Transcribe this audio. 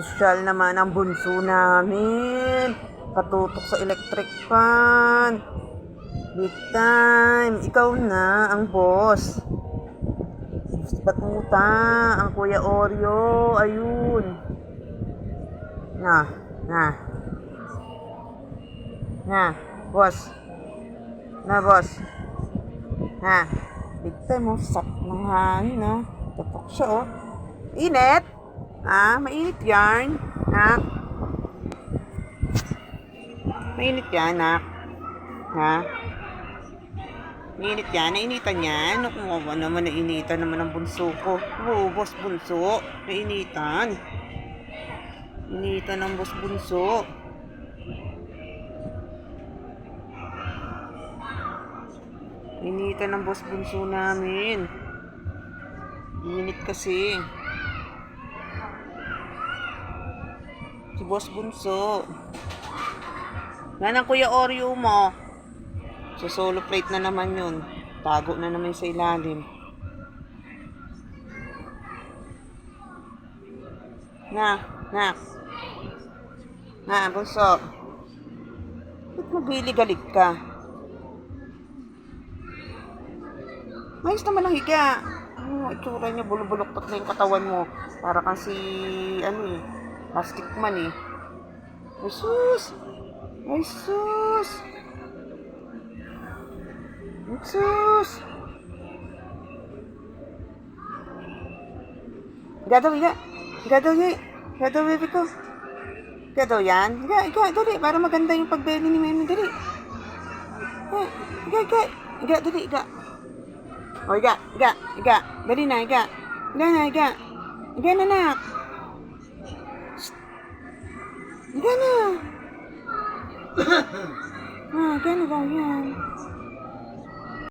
Sosyal naman ang bunso namin. Katutok sa electric fan. Big time. Ikaw na ang boss. Batuta, ang Kuya Oreo. Ayun. Na, na. Na, boss. Na, boss. Ha, big time oh. Sap ng hangin oh. Tutok siya oh. Init? Ha? Mainit yarn? Ha? Mainit yan, ha? Ha? Mainit yan? Nainitan yan? Naku, ba naman nainitan naman ang bunso ko. Oo, boss bunso. Nainitan. Initan ang boss bunso. Initan ng boss bunso namin. Init kasi. Si boss bunso. Yan ang kuya Oreo mo. Sa solo plate na naman yun. Tago na naman sa ilalim. Na, na. Na, bunso. Ba't mabili-galig ka? Mayos naman ang higa. Ano, itsura niya, bulubuloktot na yung katawan mo. Para kang si, ano eh, plastic man eh. Ay sus! Ay sus! Ay sus! Higa daw, higa. Higa daw, baby ko. Daw yan. Higa, higa, dali. Para maganda yung pagbeli ni Memi, dali. Higa, higa, higa. Higa, dali, higa. O, higa, higa, higa. Dali na, higa. Higa na, higa. Higa na, nak. Shh. Higa na. Ah, higa na daw yan.